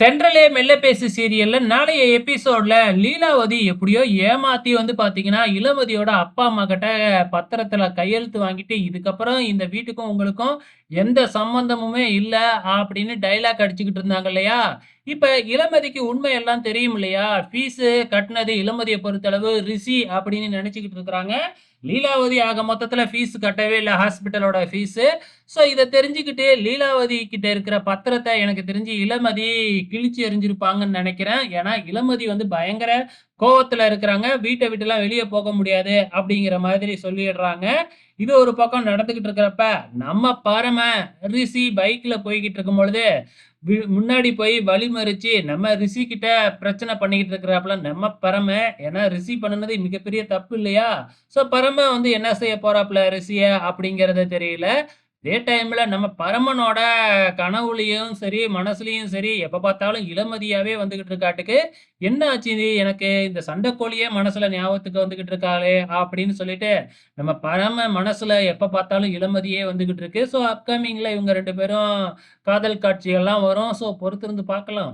தென்றலே மெல்ல பேசு சீரியல்ல நாளைய எபிசோட்ல லீலாவதி எப்படியோ ஏமாத்தி வந்து பாத்தீங்கன்னா இளமதியோட அப்பா அம்மா கிட்ட பத்திரத்துல கையெழுத்து வாங்கிட்டு இதுக்கப்புறம் இந்த வீட்டுக்கும் உங்களுக்கும் எந்த சம்பந்தமுமே இல்ல அப்படின்னு டைலாக் அடிச்சுக்கிட்டு இருந்தாங்க இல்லையா? இப்ப இளமதிக்கு உண்மை எல்லாம் தெரியும் இல்லையா? ஃபீஸு கட்டினது இளமதியை பொறுத்தளவு ரிஷி அப்படின்னு நினைச்சுக்கிட்டு இருக்கிறாங்க. லீலாவதி ஆக மொத்தத்தில் ஃபீஸ் கட்டவே இல்லை ஹாஸ்பிட்டலோட ஃபீஸு ஸோ இதை தெரிஞ்சுக்கிட்டு லீலாவதி கிட்ட இருக்கிற பத்திரத்தை எனக்கு தெரிஞ்சு இளமதி கிழிச்சு எறிஞ்சிருப்பாங்கன்னு நினைக்கிறேன். ஏன்னா இளமதி வந்து பயங்கர கோவத்தில் இருக்கிறாங்க. வீட்டை விட்டுலாம் வெளியே போக முடியாது அப்படிங்கிற மாதிரி சொல்லிடுறாங்க. இது ஒரு பக்கம் நடந்துகிட்டு இருக்கிறப்ப நம்ம பரம ரிஷி பைக்ல போய்கிட்டு இருக்கும் பொழுது முன்னாடி போய் வழி மறிச்சு நம்ம ரிஷி கிட்ட பிரச்சனை பண்ணிக்கிட்டு இருக்கிறாப்புல நம்ம பரம ஏன்னா ரிஷி பண்ணுனது மிகப்பெரிய தப்பு இல்லையா? ஸோ பரம வந்து என்ன செய்ய போறாப்புல ரிஷிய அப்படிங்கிறது தெரியல. இதே டைம்ல நம்ம பரமனோட கனவுலையும் சரி மனசுலையும் சரி எப்ப பார்த்தாலும் இளமதியாவே வந்துகிட்டு இருக்காட்டுக்கு என்ன ஆச்சு இது எனக்கு இந்த சண்டைக்கோழியே மனசுல ஞாபகத்துக்கு வந்துகிட்டு இருக்காளே அப்படின்னு சொல்லிட்டு நம்ம பரம மனசுல எப்ப பார்த்தாலும் இளமதியே வந்துகிட்டு இருக்கு. ஸோ அப்கமிங்ல இவங்க ரெண்டு பேரும் காதல் காட்சிகள்லாம் வரும். ஸோ பொறுத்திருந்து பார்க்கலாம்.